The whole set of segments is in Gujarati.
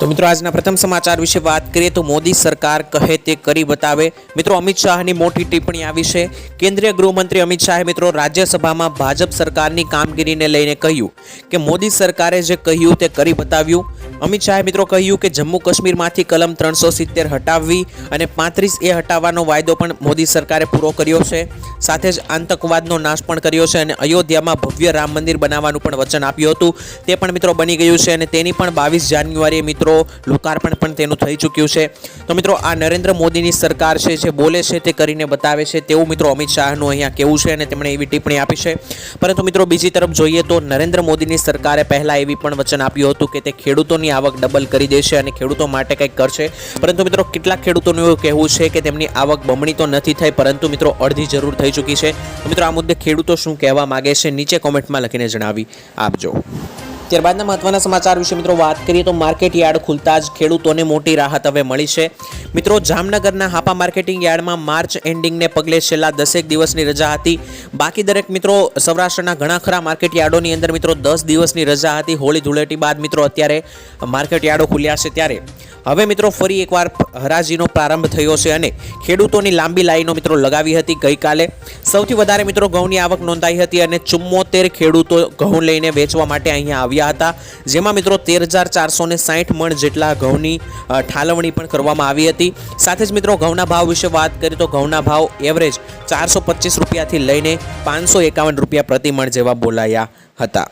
તો મિત્રો, આજના પ્રથમ સમાચાર વિશે વાત કરીએ તો મોદી સરકાર કહે તે કરી બતાવે. મિત્રો, અમિત શાહની મોટી ટિપ્પણી આવી છે. કેન્દ્રીય ગૃહમંત્રી અમિત શાહે મિત્રો રાજ્યસભામાં ભાજપ સરકારની કામગીરીને લઈને કહ્યું કે મોદી સરકારે જે કહ્યું તે કરી બતાવ્યું. અમિત શાહે મિત્રો કહ્યું કે જમ્મુ કાશ્મીરમાંથી કલમ ત્રણસો સિત્તેર હટાવવી અને પાંત્રીસ એ હટાવવાનો વાયદો પણ મોદી સરકારે પૂરો કર્યો છે. સાથે જ આતંકવાદનો નાશ પણ કર્યો છે અને અયોધ્યામાં ભવ્ય રામ મંદિર બનાવવાનું પણ વચન આપ્યું હતું. તે પણ મિત્રો બની ગયું છે અને તેની પણ બાવીસ જાન્યુઆરીએ મિત્રો લોકાર્પણ પણ તેનું થઈ ચૂક્યું છે. તો મિત્રો આ નરેન્દ્ર મોદીની સરકાર છે, જે બોલે છે તે કરીને બતાવે છે. તેવું મિત્રો અમિત શાહનું અહીંયા કેવું છે અને તેમણે એવી ટિપ્પણી આપી છે. પરંતુ મિત્રો બીજી તરફ જોઈએ તો નરેન્દ્ર મોદીની સરકારે પહેલાં એવી પણ વચન આપ્યું હતું કે તે ખેડૂતોની આવક ડબલ કરી દેશે અને ખેડૂતો માટે કંઈક કરશે. પરંતુ મિત્રો, કેટલાક ખેડૂતોનું એવું કહેવું છે કે તેમની આવક બમણી તો નથી થઈ, પરંતુ મિત્રો, અડધી જરૂર થઈ ચૂકી છે. મિત્રો, આ મુદ્દે ખેડૂતો શું કહેવા માગે છે, નીચે કોમેન્ટમાં લખીને જણાવી આપજો. ત્યારબાદના મહત્વના સમાચાર વિશે મિત્રો વાત કરીએ તો માર્કેટ યાર્ડ ખુલતા જ ખેડૂતોને મોટી રાહત હવે મળી છે. મિત્રો, જામનગરના હાપા માર્કેટિંગ યાર્ડમાં માર્ચ એન્ડિંગને પગલે છેલ્લા દસેક દિવસની રજા હતી. બાકી દરેક મિત્રો, સૌરાષ્ટ્રના ઘણા ખરા માર્કેટ યાર્ડોની અંદર મિત્રો દસ દિવસની રજા હતી. હોળી ધૂળેટી બાદ મિત્રો અત્યારે માર્કેટ યાર્ડો ખુલ્યા છે ત્યારે. હવે મિત્રો ફરી એકવાર હરાજીનો પ્રારંભ થયો છે અને ખેડૂતોની લાંબી લાઈનો મિત્રો લગાવી હતી ગઈકાલે. સૌથી વધારે મિત્રો ઘઉંની આવક નોંધાઈ હતી અને ચુમ્મોતેર ખેડૂતો ઘઉં લઈને વેચવા માટે અહીંયા આવ્યા હતા. જેમાં મિત્રો તેર હજાર ચારસો ને સાઠ મણ જેટલા ઘઉંની ઠાલવણી પણ કરવામાં આવી હતી. સાથે જ મિત્રો ઘઉંના ભાવ વિશે વાત કરીએ તો ઘઉંના ભાવ એવરેજ ચારસો પચીસ રૂપિયાથી લઈને પાંચસો એકાવન રૂપિયા પ્રતિ મણ જેવા બોલાયા હતા.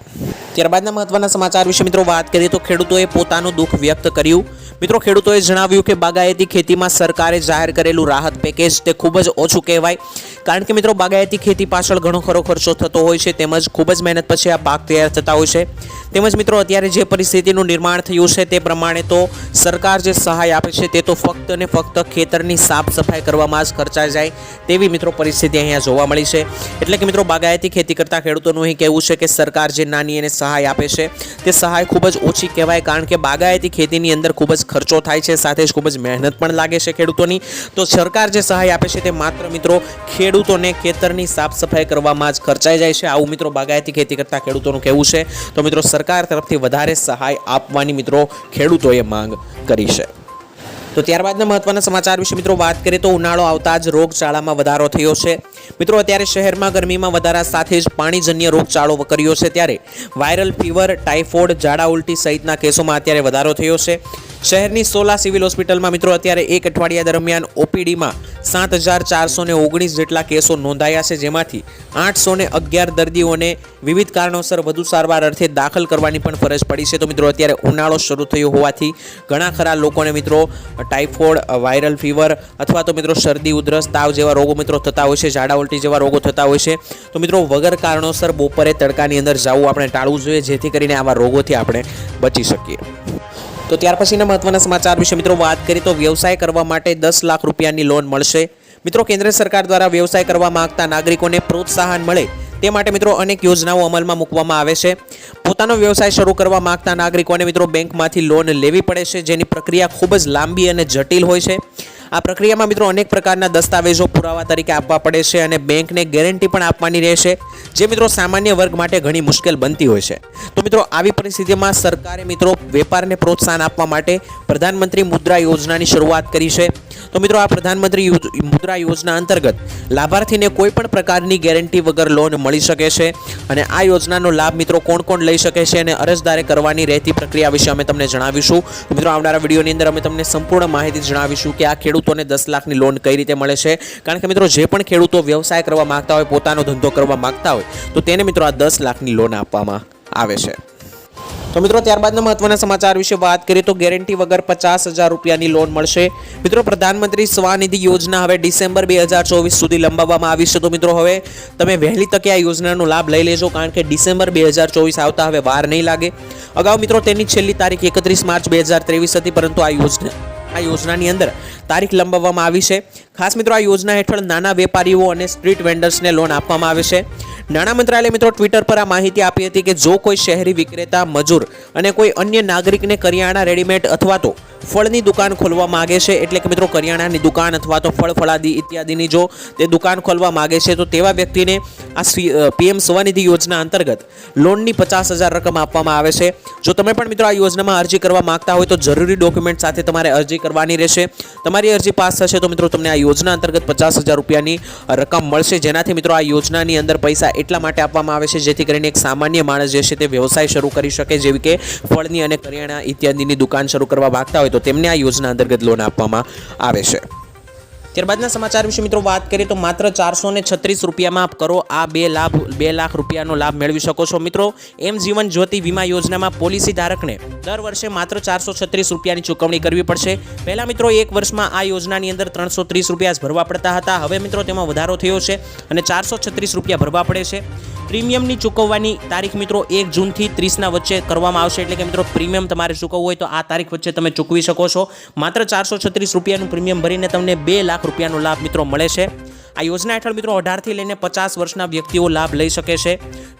ત્યારબાદના મહત્વના સમાચાર વિશે મિત્રો વાત કરીએ તો ખેડૂતોએ પોતાનું દુઃખ વ્યક્ત કર્યું. મિત્રો ખેડૂતોએ જણાવ્યું કે બાગાયતી ખેતીમાં સરકારે જાહેર કરેલું રાહત પેકેજ તે ખૂબ જ ઓછું કહેવાય. કારણ કે મિત્રો બાગાયતી ખેતી પાછળ ઘણો ખરો ખર્ચો થતો હોય છે, તેમજ ખૂબ જ મહેનત પછી આ પાક તૈયાર થતા હોય છે. તેમજ મિત્રો, અત્યારે જે પરિસ્થિતિનું નિર્માણ થયું છે તે પ્રમાણે તો સરકાર જે સહાય આપે છે તે તો ફક્ત ને ફક્ત ખેતરની સાફ સફાઈ કરવામાં જ ખર્ચાઈ જાય તેવી મિત્રો પરિસ્થિતિ અહીંયા જોવા મળી છે. એટલે કે મિત્રો, બાગાયતી ખેતી કરતા ખેડૂતોનું અહીં કહેવું છે કે સરકાર જે નાની એને સહાય આપે છે તે સહાય ખૂબ જ ઓછી કહેવાય કારણ કે બાગાયતી ખેતીની અંદર ખૂબ જ ખર્ચો થાય છે, સાથે જ ખૂબ જ મહેનત પણ લાગે છે ખેડૂતોની. તો સરકાર જે સહાય આપે છે તે માત્ર મિત્રો ખેડૂતોને ખેતરની સાફ સફાઈ કરવામાં જ ખર્ચાઈ જાય છે. આવું મિત્રો બાગાયતી ખેતી કરતા ખેડૂતોનું કહેવું છે. તો મિત્રો, સરકાર તરફથી વધારે સહાય આપવાની મિત્રો ખેડૂતોએ માંગ કરી છે. તો ત્યારબાદના મહત્વના સમાચાર વિશે મિત્રો વાત કરીએ તો ઉનાળો આવતા જ રોગચાળામાં વધારો થયો છે. મિત્રો, અત્યારે શહેરમાં ગરમીમાં વધારા સાથે જ પાણીજન્ય રોગચાળો કર્યો છે ત્યારે વાયરલ ફીવર, ટાઇફોઇડ, ઝાડા ઉલટી સહિતના કેસોમાં અત્યારે વધારો થયો છે. શહેરની સોલા સિવિલ હોસ્પિટલમાં મિત્રો અત્યારે એક અઠવાડિયા દરમિયાન ઓપીડીમાં સાત હજાર ચારસો ને ઓગણીસ જેટલા કેસો નોંધાયા છે, જેમાંથી આઠસો ને અગિયાર દર્દીઓને વિવિધ કારણોસર વધુ સારવાર અર્થે દાખલ કરવાની પણ ફરજ પડી છે. તો મિત્રો, અત્યારે ઉનાળો શરૂ થયો હોવાથી ઘણા ખરા લોકોને મિત્રો ટાઇફોઇડ, વાયરલ ફીવર અથવા તો મિત્રો શરદી, ઉધરસ, તાવ જેવા રોગો મિત્રો થતા હોય છે, ઝાડા ઉલટી જેવા રોગો થતા હોય છે. તો મિત્રો વગર કારણોસર બપોરે તડકાની અંદર જવું આપણે ટાળવું જોઈએ, જેથી કરીને આવા રોગોથી આપણે બચી શકીએ. તો ત્યાર પછીના મહત્વના સમાચાર વિશે મિત્રો વાત કરીએ તો વ્યવસાય કરવા માટે દસ લાખ રૂપિયાની લોન મળશે. મિત્રો કેન્દ્ર સરકાર દ્વારા વ્યવસાય કરવા માંગતા નાગરિકોને પ્રોત્સાહન મળે તે માટે મિત્રો અનેક યોજનાઓ અમલમાં મૂકવામાં આવે છે. પોતાનો વ્યવસાય શરૂ કરવા માંગતા નાગરિકોને મિત્રો બેંકમાંથી લોન લેવી પડે છે, જેની પ્રક્રિયા ખૂબ જ લાંબી અને જટિલ હોય છે. આ પ્રક્રિયામાં મિત્રો અનેક પ્રકારના દસ્તાવેજો પુરાવા તરીકે આપવા પડે છે અને બેંકને ગેરંટી પણ આપવાની રહેશે, જે મિત્રો સામાન્ય વર્ગ માટે ઘણી મુશ્કેલ બનતી હોય છે. તો મિત્રો, આવી પરિસ્થિતિમાં સરકારે મિત્રો વેપારને પ્રોત્સાહન આપવા માટે પ્રધાનમંત્રી મુદ્રા યોજનાની શરૂઆત કરી છે. તો મિત્રો, આ પ્રધાનમંત્રી મુદ્રા યોજના અંતર્ગત લાભાર્થીને કોઈ પણ પ્રકારની ગેરંટી વગર લોન મળી શકે છે અને આ યોજનાનો લાભ મિત્રો કોણ કોણ લઈ શકે છે અને અરજદારે કરવાની રહેતી પ્રક્રિયા વિશે અમે તમને જણાવીશું. મિત્રો, આવનારા વિડીયોની અંદર અમે તમને સંપૂર્ણ માહિતી જણાવીશું કે આ ખેડૂતોને દસ લાખની લોન કઈ રીતે મળે છે? કારણ કે મિત્રો, જે પણ ખેડૂતો વ્યવસાય કરવા માગતા હોય, પોતાનો ધંધો કરવા માગતા હોય, તો તેને મિત્રો આ દસ લાખની લોન આપવામાં આવે છે. તો મિત્રો, ત્યારબાદના મહત્વના સમાચાર વિશે વાત કરીએ તો ગેરંટી વગર પચાસ હજાર રૂપિયાની લોન મળશે. મિત્રો, પ્રધાનમંત્રી સ્વાનિધિ યોજના હવે ડિસેમ્બર બે હજાર ચોવીસ સુધી લંબાવવામાં આવી છે. તો મિત્રો, હવે તમે વહેલી તકે આ યોજનાનો લાભ લઈ લેજો, કારણ કે ડિસેમ્બર બે હજાર ચોવીસ આવતા હવે વાર નહીં લાગે. અગાઉ મિત્રો, તેની છેલ્લી તારીખ એકત્રીસ માર્ચ બે હજાર ત્રેવીસ હતી, પરંતુ આ યોજના આ યોજનાની અંદર તારીખ લંબાવવામાં આવી છે. ખાસ મિત્રો, આ યોજના હેઠળ નાના વેપારીઓ અને સ્ટ્રીટ વેન્ડર્સને લોન આપવામાં આવે છે. નાણાં મંત્રાલયે મિત્રો ટ્વિટર પર આ માહિતી આપી હતી કે જો કોઈ શહેરી વિક્રેતા, મજૂર અને કોઈ અન્ય નાગરિકને કરિયાણા રેડીમેડ અથવા તો ફળની દુકાન ખોલવા માંગે છે. એટલે કે મિત્રો કરિયાણાની દુકાન અથવા તો ફળ, ફળાદી ઇત્યાદિની જો તે દુકાન ખોલવા માગે છે, તો તેવા વ્યક્તિને આ પીએમ સ્વનિધિ યોજના અંતર્ગત લોનની પચાસ હજાર રકમ આપવામાં આવે છે. જો તમે પણ મિત્રો આ યોજનામાં અરજી કરવા માંગતા હોય તો જરૂરી ડોક્યુમેન્ટ સાથે તમારે અરજી કરવાની રહેશે. તમારી અરજી પાસ થશે તો મિત્રો તમને આ યોજના અંતર્ગત પચાસ હજાર રૂપિયાની રકમ મળશે. જેનાથી મિત્રો આ યોજનાની અંદર પૈસા એટલા માટે આપવામાં આવે છે, જેથી કરીને એક સામાન્ય માણસ જે છે તે વ્યવસાય શરૂ કરી શકે, જેવી કે ફળની અને કરિયાણા ઇત્યાદિની દુકાન શરૂ કરવા માંગતા હોય તો તેમને આ યોજના અંતર્ગત લોન આપવામાં આવે છે. ત્યારબાદના સમાચાર વિશે મિત્રો વાત કરીએ તો માત્ર ચારસો ને છત્રીસ રૂપિયામાં આપ કરો આ બે લાભ, બે લાખ રૂપિયાનો લાભ મેળવી શકો છો. મિત્રો, એમ જીવન જ્યોતિ વીમા યોજનામાં પોલિસી ધારકને દર વર્ષે માત્ર ચારસો છત્રીસ રૂપિયાની ચૂકવણી કરવી પડશે. પહેલાં મિત્રો એક વર્ષમાં આ યોજનાની અંદર ત્રણસો ત્રીસ રૂપિયા ભરવા પડતા હતા. હવે મિત્રો તેમાં વધારો થયો છે અને ચારસો છત્રીસ રૂપિયા ભરવા પડે છે. પ્રીમિયમની ચૂકવવાની તારીખ મિત્રો એક જૂનથી ત્રીસના વચ્ચે કરવામાં આવશે. એટલે કે મિત્રો પ્રીમિયમ તમારે ચૂકવવું હોય તો આ તારીખ વચ્ચે તમે ચૂકવી શકો છો. માત્ર ચારસો છત્રીસ રૂપિયાનું પ્રીમિયમ ભરીને તમને બે લાખ રૂપિયાનો લાભ મિત્રો મળે છે. આ યોજના હેઠળ મિત્રો અઢારથી લઈને પચાસ વર્ષના વ્યક્તિઓ લાભ લઈ શકે છે.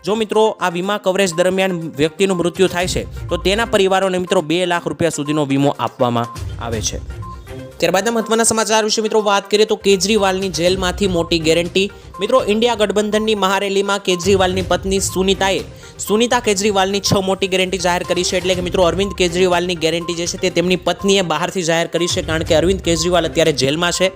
જો મિત્રો આ વીમા કવરેજ દરમિયાન વ્યક્તિનું મૃત્યુ થાય છે, તો તેના પરિવારોને મિત્રો બે લાખ રૂપિયા સુધીનો વીમો આપવામાં આવે છે. ત્યારબાદના મહત્વના સમાચાર વિશે મિત્રો વાત કરીએ તો કેજરીવાલની જેલમાંથી મોટી ગેરંટી મિત્રો, ઇન્ડિયા ગઠબંધનની મહારેલીમાં કેજરીવાલની પત્ની સુનીતાએ સુનીતા કેજરીવાલની છ મોટી ગેરંટી જાહેર કરી છે એટલે કે મિત્રો, અરવિંદ કેજરીવાલની ગેરંટી જે છે તે તેમની પત્નીએ બહારથી જાહેર કરી છે કારણ કે અરવિંદ કેજરીવાલ અત્યારે જેલમાં છે.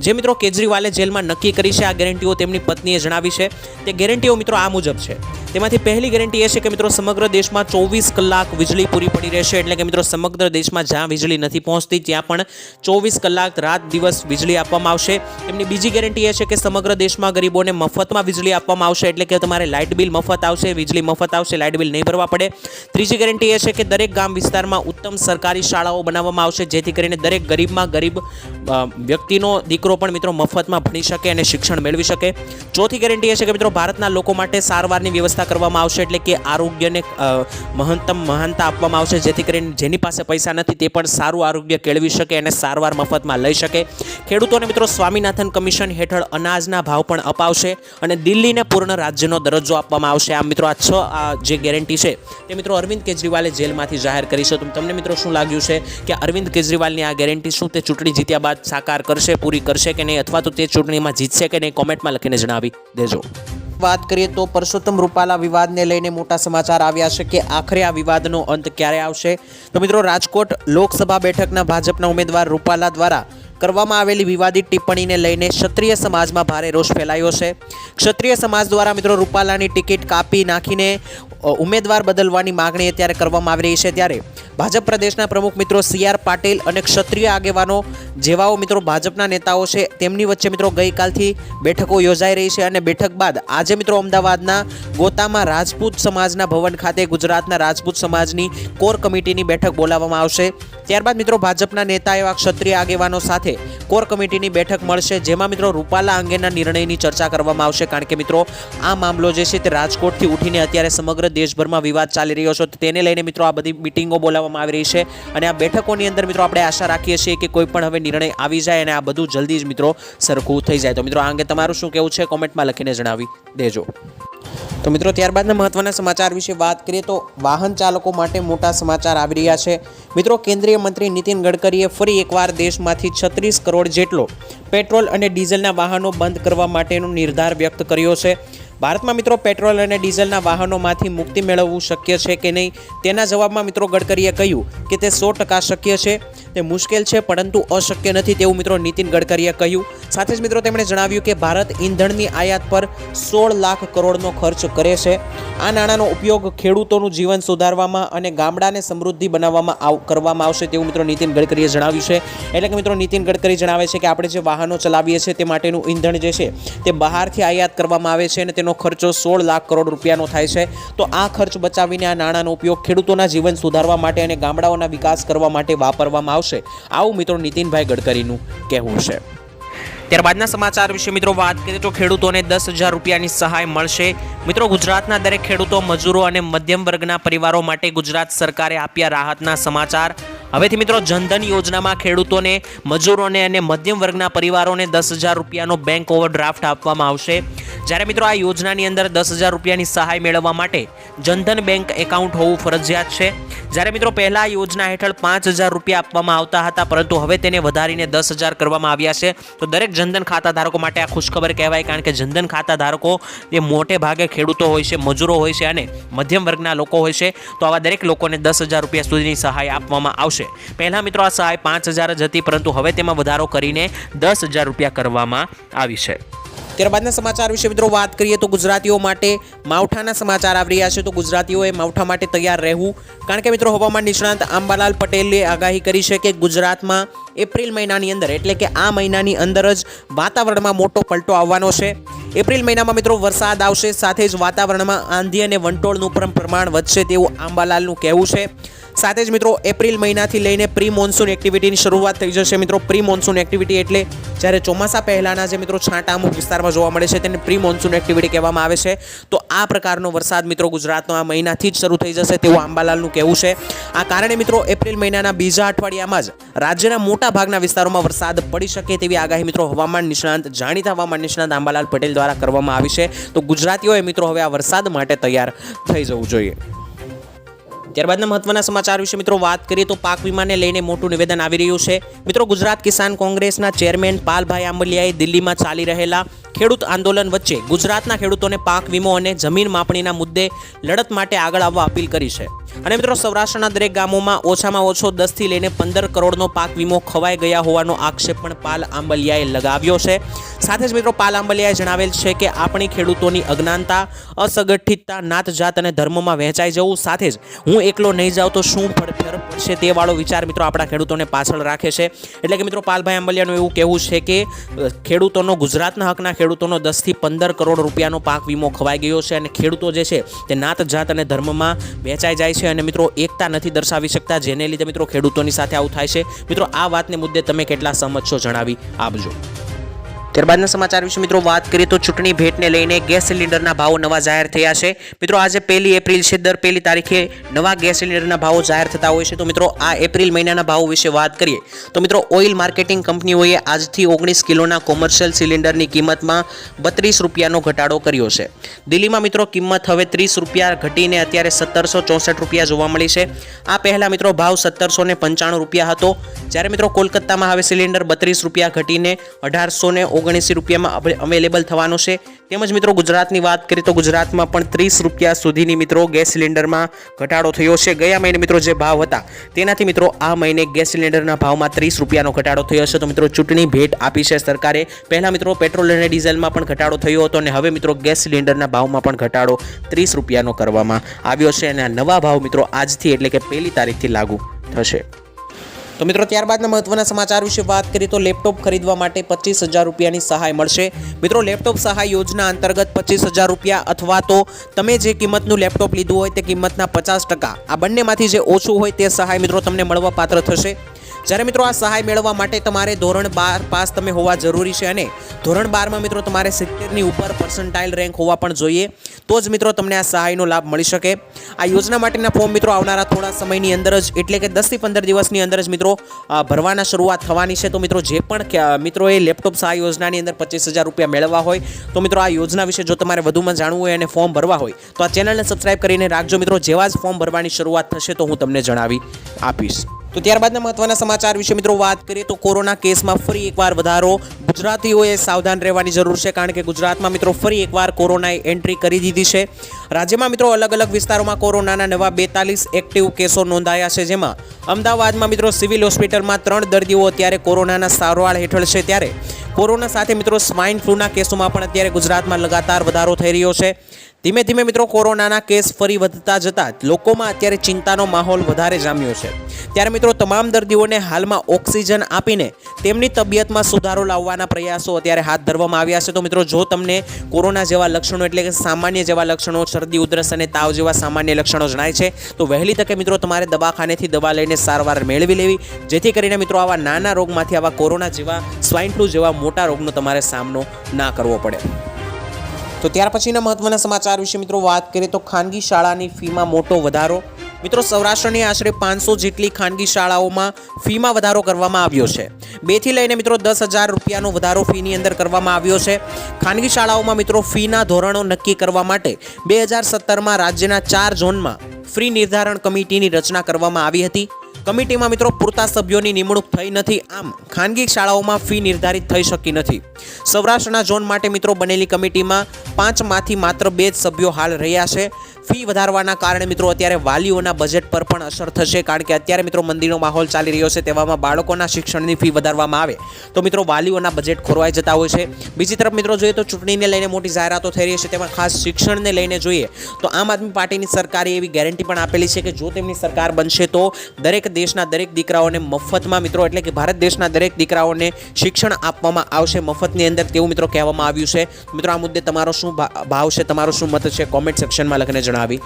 જે મિત્રો, કેજરીવાલે જેલમાં નક્કી કરી છે આ ગેરંટીઓ તેમની પત્નીએ જણાવી છે. તે ગેરંટીઓ મિત્રો આ મુજબ છે. તેમાંથી પહેલી ગેરંટી એ છે કે મિત્રો, સમગ્ર દેશમાં ચોવીસ કલાક વીજળી પૂરી પડી રહેશે એટલે કે મિત્રો, સમગ્ર દેશમાં જ્યાં વીજળી નથી પહોંચતી, ત્યાં પણ ચોવીસ કલાક રાત દિવસ વીજળી આપવામાં આવશે. તેમની બીજી ગેરંટી એ છે કે સમગ્ર દેશમાં ગરીબોને મફતમાં વીજળી આપવામાં આવશે એટલે કે તમારે લાઇટ બિલ મફત આવશે, વીજળી મફત આવશે, લાઇટ બિલ નહીં ભરવા પડે. ત્રીજી ગેરંટી એ છે કે દરેક ગામ વિસ્તારમાં ઉત્તમ સરકારી શાળાઓ બનાવવામાં આવશે, જેથી કરીને દરેક ગરીબમાં ગરીબ વ્યક્તિનો દીકરો પણ મિત્રો મફતમાં ભણી શકે અને શિક્ષણ મેળવી શકે. ચોથી ગેરંટી એ છે કે મિત્રો ભારતના લોકો માટે સારવારની વ્યવસ્થા કરવામાં આવશે એટલે કે આરોગ્યને મહત્તમ મહાનતા આપવામાં આવશે, જેથી કરીને જેની પાસે પૈસા નથી તે પણ સારું આરોગ્ય કેળવી શકે અને સારવાર મફતમાં લઈ શકે. ખેડૂતોને મિત્રો સ્વામિનાથન કમિશન હેઠળ અનાજના ભાવ પણ અપાવશે અને દિલ્હીને પૂર્ણ રાજ્યનો દરજ્જો આપવામાં આવશે. આ મિત્રો, આ છ, આ જે ગેરંટી છે, તે મિત્રો અરવિંદ કેજરીવાલે જેલમાંથી જાહેર કરી છે. તો તમને મિત્રો શું લાગ્યું છે કે અરવિંદ કેજરીવાલની આ ગેરંટી શું? તે ચૂંટણી જીત્યા બાદ સાકાર કરશે, પૂરી કરશે કે નહીં? અથવા તો તે ચૂંટણીમાં જીતશે કે નહીં? કોમેન્ટમાં લખીને જણાવી દેજો. વાત કરીએ તો પરસોત્તમ રૂપાલા વિવાદને લઈને મોટા સમાચાર આવ્યા છે કે આખરે આ વિવાદનો અંત ક્યારે આવશે? તો મિત્રો, રાજકોટ લોકસભા બેઠકના ભાજપના ઉમેદવાર રૂપાલા દ્વારા કરવામાં આવેલી વિવાદિત ટિપ્પણીને લઈને ક્ષત્રિય સમાજમાં ભારે રોષ ફેલાયો છે. ક્ષત્રિય સમાજ દ્વારા મિત્રો રૂપાલાની ટિકિટ કાપી નાખીને ઉમેદવાર બદલવાની માગણી અત્યારે કરવામાં આવી રહી છે. ત્યારે ભાજપ પ્રદેશના પ્રમુખ મિત્રો સી આર પાટીલ અને ક્ષત્રિય આગેવાનો જેવાઓ મિત્રો ભાજપના નેતાઓ છે, તેમની વચ્ચે મિત્રો ગઈકાલથી બેઠકો યોજાઈ રહી છે અને બેઠક બાદ આજે મિત્રો અમદાવાદના ગોતામાં રાજપૂત સમાજના ભવન ખાતે ગુજરાતના રાજપૂત સમાજની કોર કમિટીની બેઠક બોલાવવામાં આવશે. ત્યારબાદ મિત્રો ભાજપના નેતા એવા ક્ષત્રિય આગેવાનો સાથે કોર કમિટીની બેઠક મળશે, જેમાં મિત્રો રૂપાલા અંગેના નિર્ણયની ચર્ચા કરવામાં આવશે. કારણ કે મિત્રો, આ મામલો જે છે તે રાજકોટથી ઉઠીને અત્યારે સમગ્ર દેશભરમાં વિવાદ ચાલી રહ્યો છે. તેને લઈને મિત્રો આ બધી મિટિંગો બોલાવવામાં આવી રહી છે અને આ બેઠકોની અંદર મિત્રો આપણે આશા રાખીએ છીએ કે કોઈ પણ હવે નિર્ણય આવી જાય અને આ બધું જલ્દી જ મિત્રો સરખું થઈ જાય. તો મિત્રો આ અંગે તમારું શું કહેવું છે? કોમેન્ટમાં લખીને જણાવી દેજો. તો મિત્રો, ત્યારબાદના મહત્વના સમાચાર વિશે વાત કરીએ તો વાહન ચાલકો માટે મોટા સમાચાર આવી રહ્યા છે. મિત્રો, કેન્દ્રીય મંત્રી નીતિન ગડકરીએ ફરી એકવાર દેશમાંથી છત્રીસ કરોડ જેટલો પેટ્રોલ અને ડીઝલના વાહનો બંધ કરવા માટેનો નિર્ધાર વ્યક્ત કર્યો છે. ભારતમાં મિત્રો, પેટ્રોલ અને ડીઝલના વાહનોમાંથી મુક્તિ મેળવવું શક્ય છે કે નહીં? તેના જવાબમાં મિત્રો ગડકરીએ કહ્યું કે તે સો ટકા શક્ય છે. તે મુશ્કેલ છે, પરંતુ અશક્ય નથી તેવું મિત્રો નીતિન ગડકરીએ કહ્યું. સાથે જ મિત્રો તેમણે જણાવ્યું કે ભારત ઈંધણની આયાત પર સોળ લાખ કરોડનો ખર્ચ કરે છે. આ નાણાંનો ઉપયોગ ખેડૂતોનું જીવન સુધારવામાં અને ગામડાને સમૃદ્ધિ બનાવવામાં કરવામાં આવશે તેવું મિત્રો નીતિન ગડકરીએ જણાવ્યું છે. એટલે કે મિત્રો નીતિન ગડકરી જણાવે છે કે આપણે જે વાહનો ચલાવીએ છીએ તે માટેનું ઈંધણ જે છે તે બહારથી આયાત કરવામાં આવે છે અને તેનો ખર્ચો સોળ લાખ કરોડ રૂપિયાનો થાય છે. તો આ ખર્ચ બચાવીને આ નાણાંનો ઉપયોગ ખેડૂતોના જીવન સુધારવા માટે અને ગામડાઓના વિકાસ કરવા માટે વાપરવામાં આવશે. આવું મિત્રો નીતિનભાઈ ગડકરીનું કહેવું છે. ત્યારબાદના સમાચાર વિશે મિત્રો વાત કરીએ તો ખેડૂતોને દસ હજાર રૂપિયાની સહાય મળશે. મિત્રો ગુજરાતના દરેક ખેડૂતો, મજૂરો અને મધ્યમ વર્ગના પરિવારો માટે ગુજરાત સરકારે આપ્યા રાહતના સમાચાર. હવેથી મિત્રો જનધન યોજનામાં ખેડૂતોને, મજૂરોને અને મધ્યમ વર્ગના પરિવારોને દસ હજાર રૂપિયાનો બેંક ઓવરડ્રાફ્ટ આપવામાં આવશે. જ્યારે મિત્રો આ યોજનાની અંદર દસ હજાર રૂપિયાની સહાય મેળવવા માટે જનધન બેંક એકાઉન્ટ હોવું ફરજિયાત છે. જ્યારે મિત્રો પહેલા યોજના હેઠળ પાંચ હજાર રૂપિયા આપવામાં આવતા હતા, પરંતુ હવે તેને વધારીને દસ હજાર કરવામાં આવ્યા છે. તો દરેક જનધન ખાતા ધારકો માટે આ ખુશખબર કહેવાય, કારણ કે જનધન ખાતા ધારકો એ મોટે ભાગે ખેડૂતો હોય છે, મજૂરો હોય છે અને મધ્યમ વર્ગના લોકો હોય છે. તો આવા દરેક લોકોને દસ હજાર રૂપિયા સુધીની સહાય આપવામાં આવશે. પહેલાં મિત્રો આ સહાય પાંચ હજાર જ હતી, પરંતુ હવે તેમાં વધારો કરીને દસ હજાર રૂપિયા કરવામાં આવી છે. ત્યારબાદના સમાચાર વિશે મિત્રો વાત કરીએ તો ગુજરાતીઓ માટે માવઠાના સમાચાર આવી રહ્યા છે. તો ગુજરાતીઓએ માવઠા માટે તૈયાર રહેવું. કારણ કે મિત્રો હવામાન નિષ્ણાંત આંબાલાલ પટેલે આગાહી કરી છે કે ગુજરાતમાં એપ્રિલ મહિનાની અંદર, એટલે કે આ મહિનાની અંદર જ વાતાવરણમાં મોટો પલટો આવવાનો છે. એપ્રિલ મહિનામાં મિત્રો વરસાદ આવશે, સાથે જ વાતાવરણમાં આંધી અને વંટોળનું પણ પ્રમાણ વધશે તેવું આંબાલાલનું કહેવું છે. સાથે જ મિત્રો, એપ્રિલ મહિનાથી લઈને પ્રી મોન્સૂન એક્ટિવિટીની શરૂઆત થઈ જશે મિત્રો. પ્રી મોન્સૂન એક્ટિવિટી એટલે જ્યારે ચોમાસા પહેલાંના જે મિત્રો છાંટા અમુક વિસ્તારમાં જોવા મળે છે, તેને પ્રી મોન્સૂન એક્ટિવિટી કહેવામાં આવે છે. તો આ પ્રકારનો વરસાદ મિત્રો ગુજરાતનો આ મહિનાથી જ શરૂ થઈ જશે તેવું આંબાલાલનું કહેવું છે. આ કારણે મિત્રો, એપ્રિલ મહિનાના બીજા અઠવાડિયામાં જ રાજ્યના મોટા ભાગના વિસ્તારોમાં વરસાદ પડી શકે તેવી આગાહી મિત્રો હવામાન નિષ્ણાંત, જાણીતા હવામાન નિષ્ણાંત આંબાલાલ પટેલ દ્વારા કરવામાં આવી છે. તો ગુજરાતીઓએ મિત્રો હવે આ વરસાદ માટે તૈયાર થઈ જવું જોઈએ. ત્યારબાદના મહત્વના સમાચાર વિશે મિત્રો વાત કરીએ તો પાક વીમાને લઈને મોટું નિવેદન આવી રહ્યું છે. મિત્રો ગુજરાત કિસાન કોંગ્રેસના ચેરમેન પાલભાઈ આંબલિયાએ દિલ્હીમાં ચાલી રહેલા ખેડૂત આંદોલન વચ્ચે ગુજરાતના ખેડૂતોને પાક વીમો અને જમીન માપણીના મુદ્દે લડત માટે આગળ આવવા અપીલ કરી છે. અને મિત્રો, સૌરાષ્ટ્રના દરેક ગામોમાં ઓછામાં ઓછો દસથી લઈને પંદર કરોડનો પાક વીમો ખવાઈ ગયા હોવાનો આક્ષેપ પણ પાલ આંબલિયાએ લગાવ્યો છે. સાથે જ મિત્રો, પાલ આંબલિયાએ જણાવેલ છે કે આપણી ખેડૂતોની અજ્ઞાનતા, અસંગઠિતતા નાત જાત અને ધર્મમાં વહેંચાઈ જવું સાથે જ હું એકલો નહીં જાઉં તો શું ફર ફેર પડશે તે વાળો વિચાર મિત્રો આપણા ખેડૂતોને પાછળ રાખે છે. એટલે કે મિત્રો, પાલભાઈ આંબલિયાનું એવું કહેવું છે કે ખેડૂતોનો, ગુજરાતના હકના ખેડૂતોનો દસથી પંદર કરોડ રૂપિયાનો પાક વીમો ખવાઈ ગયો છે અને ખેડૂતો જે છે તે નાત જાત અને ધર્મમાં વહેંચાઈ જાય છે. અને મિત્રો એકતા નથી દર્શાવી શકતા, જેને લીધે મિત્રો ખેડૂતોની સાથે આવું થાય છે. મિત્રો, આ વાતને મુદ્દે તમે કેટલા સહમત છો જણાવી આપજો. ત્યારબાદના સમાચાર વિશે મિત્રો વાત કરીએ તો ચૂંટણી ભેટને લઈને ગેસ સિલિન્ડરના ભાવો નવા જાહેર થયા છે. મિત્રો આજે પહેલી એપ્રિલ છે, દર પહેલી તારીખે નવા ગેસ સિલિન્ડરના ભાવો જાહેર થતા હોય છે. તો મિત્રો આ એપ્રિલ મહિનાના ભાવો વિશે વાત કરીએ. તો મિત્રો ઓઇલ માર્કેટિંગ કંપનીઓએ આજથી ઓગણીસ કિલોના કોમર્શિયલ સિલિન્ડરની કિંમતમાં બત્રીસ રૂપિયાનો ઘટાડો કર્યો છે. દિલ્હીમાં મિત્રો કિંમત હવે ત્રીસ રૂપિયા ઘટીને અત્યારે સત્તરસો ચોસઠ રૂપિયા જોવા મળી છે. આ પહેલાં મિત્રો ભાવ સત્તરસો પંચાણું રૂપિયા હતો. જ્યારે મિત્રો કોલકાતામાં હવે સિલિન્ડર બત્રીસ રૂપિયા ઘટીને અઢારસો ને ઓગણીસી રૂપિયામાં અવેલેબલ થવાનો છે. તેમજ મિત્રો ગુજરાતની વાત કરીએ તો ગુજરાતમાં પણ ત્રીસ રૂપિયા સુધીની મિત્રો ગેસ સિલિન્ડરમાં ઘટાડો થયો છે. ગયા મહિને મિત્રો જે ભાવ હતા, તેનાથી મિત્રો આ મહિને ગેસ સિલિન્ડરના ભાવમાં ત્રીસ રૂપિયાનો ઘટાડો થયો છે. તો મિત્રો ચૂંટણી ભેટ આપી છે સરકારે. પહેલાં મિત્રો પેટ્રોલ અને ડીઝલમાં પણ ઘટાડો થયો હતો અને હવે મિત્રો ગેસ સિલિન્ડરના ભાવમાં પણ ઘટાડો ત્રીસ રૂપિયાનો કરવામાં આવ્યો છે. અને આ નવા ભાવ મિત્રો આજથી એટલે કે પહેલી તારીખથી લાગુ થશે. તો મિત્રો, ત્યારબાદના મહત્વના સમાચાર વિશે વાત કરીએ તો લેપટોપ ખરીદવા માટે પચીસ હજાર રૂપિયાની સહાય મળશે. મિત્રો, લેપટોપ સહાય યોજના અંતર્ગત પચીસ હજાર રૂપિયા અથવા તો તમે જે કિંમતનું લેપટોપ લીધું હોય તે કિંમતના પચાસ ટકા આ બંનેમાંથી જે ઓછું હોય તે સહાય મિત્રો તમને મળવા પાત્ર થશે. જ્યારે મિત્રો આ સહાય મેળવવા માટે તમારે ધોરણ બાર પાસ તમે હોવા જરૂરી છે અને ધોરણ બારમાં મિત્રો તમારે સિત્તેરની ઉપર પર્સન્ટાઇલ રેન્ક હોવા પણ જોઈએ. તો જ મિત્રો તમને આ સહાયનો લાભ મળી શકે. આ યોજના માટેના ફોર્મ મિત્રો આવનારા થોડા સમયની અંદર જ, એટલે કે દસથી પંદર દિવસની અંદર જ મિત્રો ભરવાના શરૂઆત થવાની છે. તો મિત્રો જે પણ મિત્રોએ લેપટોપ સહાય યોજનાની અંદર પચીસ હજાર રૂપિયા મેળવવા હોય, તો મિત્રો આ યોજના વિશે જો તમારે વધુમાં જાણવું હોય અને ફોર્મ ભરવા હોય, તો આ ચેનલને સબસ્ક્રાઇબ કરીને રાખજો મિત્રો. જેવા જ ફોર્મ ભરવાની શરૂઆત થશે તો હું તમને જણાવી આપીશ. તો ત્યારબાદના મહત્વના સમાચાર વિશે મિત્રો વાત કરીએ તો કોરોના કેસમાં ફરી એકવાર વધારો. ગુજરાતીઓએ સાવધાન રહેવાની જરૂર છે કારણ કે ગુજરાતમાં મિત્રો ફરી એકવાર કોરોનાએ એન્ટ્રી કરી દીધી છે. રાજ્યમાં મિત્રો અલગ અલગ વિસ્તારોમાં કોરોનાના નવા બેતાલીસ એક્ટિવ કેસો નોંધાયા છે. જેમાં અમદાવાદમાં મિત્રો સિવિલ હોસ્પિટલમાં ત્રણ દર્દીઓ અત્યારે કોરોનાના સારવાર હેઠળ છે ત્યારે કોરોના સાથે મિત્રો સ્વાઇન ફ્લૂના કેસોમાં પણ અત્યારે ગુજરાતમાં લગાતાર વધારો થઈ રહ્યો છે. ધીમે ધીમે મિત્રો કોરોનાના કેસ ફરી વધતા જતા લોકોમાં અત્યારે ચિંતાનો માહોલ વધારે જામ્યો છે. ત્યારે મિત્રો તમામ દર્દીઓને હાલમાં ઓક્સિજન આપીને તેમની તબિયતમાં સુધારો લાવવાના પ્રયાસો અત્યારે હાથ ધરવામાં આવ્યા છે. તો મિત્રો જો તમને કોરોના જેવા લક્ષણો એટલે કે સામાન્ય જેવા લક્ષણો, શરદી, ઉધરસ અને તાવ જેવા સામાન્ય લક્ષણો જણાય છે, તો વહેલી તકે મિત્રો તમારે દવાખાનેથી દવા લઈને સારવાર મેળવી લેવી. જેથી કરીને મિત્રો આવા નાના રોગમાંથી આવા કોરોના જેવા સ્વાઇન ફ્લૂ જેવા મોટા રોગનો તમારે સામનો ના કરવો પડે. તો ત્યાર પછીના મહત્વના સમાચાર વિશે મિત્રો વાત કરીએ તો ખાનગી શાળાની ફીમાં મોટો વધારો. મિત્રો સૌરાષ્ટ્રની આશરે પાંચસો જેટલી ખાનગી શાળાઓમાં ફીમાં વધારો કરવામાં આવ્યો છે. બેથી લઈને મિત્રો દસ હજાર રૂપિયાનો વધારો ફીની અંદર કરવામાં આવ્યો છે. ખાનગી શાળાઓમાં મિત્રો ફીના ધોરણો નક્કી કરવા માટે બે હજાર સત્તરમાં રાજ્યના ચાર ઝોનમાં ફ્રી નિર્ધારણ કમિટીની રચના કરવામાં આવી હતી. કમિટીમાં મિત્રો પૂરતા સભ્યોની નિમણૂક થઈ નથી. આમ ખાનગી શાળાઓમાં ફી નિર્ધારિત થઈ શકી નથી. સૌરાષ્ટ્રના ઝોન માટે મિત્રો બનેલી કમિટીમાં પાંચમાંથી માત્ર બે જ સભ્યો હાલ રહ્યા છે. ફી વધારવાના કારણે મિત્રો અત્યારે વાલીઓના બજેટ પર પણ અસર થશે કારણ કે અત્યારે મિત્રો મંદીનો માહોલ ચાલી રહ્યો છે તેવામાં બાળકોના શિક્ષણની ફી વધારવામાં આવે. તો મિત્રો વાલીઓના બજેટ ખોરવાઈ જતા હોય છે. બીજી તરફ મિત્રો જોઈએ તો ચૂંટણીને લઈને મોટી જાહેરાતો થઈ રહી છે. તેમાં ખાસ શિક્ષણને લઈને જોઈએ તો આમ આદમી પાર્ટીની સરકારે એવી ગેરંટી પણ આપેલી છે કે જો તેમની સરકાર બનશે તો દરેક દેશના દરેક દીકરાઓને મફતમાં મિત્રો એટલે કે ભારત દેશના દરેક દીકરાઓને શિક્ષણ આપવામાં આવશે મફતની અંદર તેવું મિત્રો કહેવામાં આવ્યું છે. મિત્રો આ મુદ્દે તમારો શું ભાવ છે? તમારો શું મત છે? કોમેન્ટ સેક્શનમાં લખીને જણાવી દેજો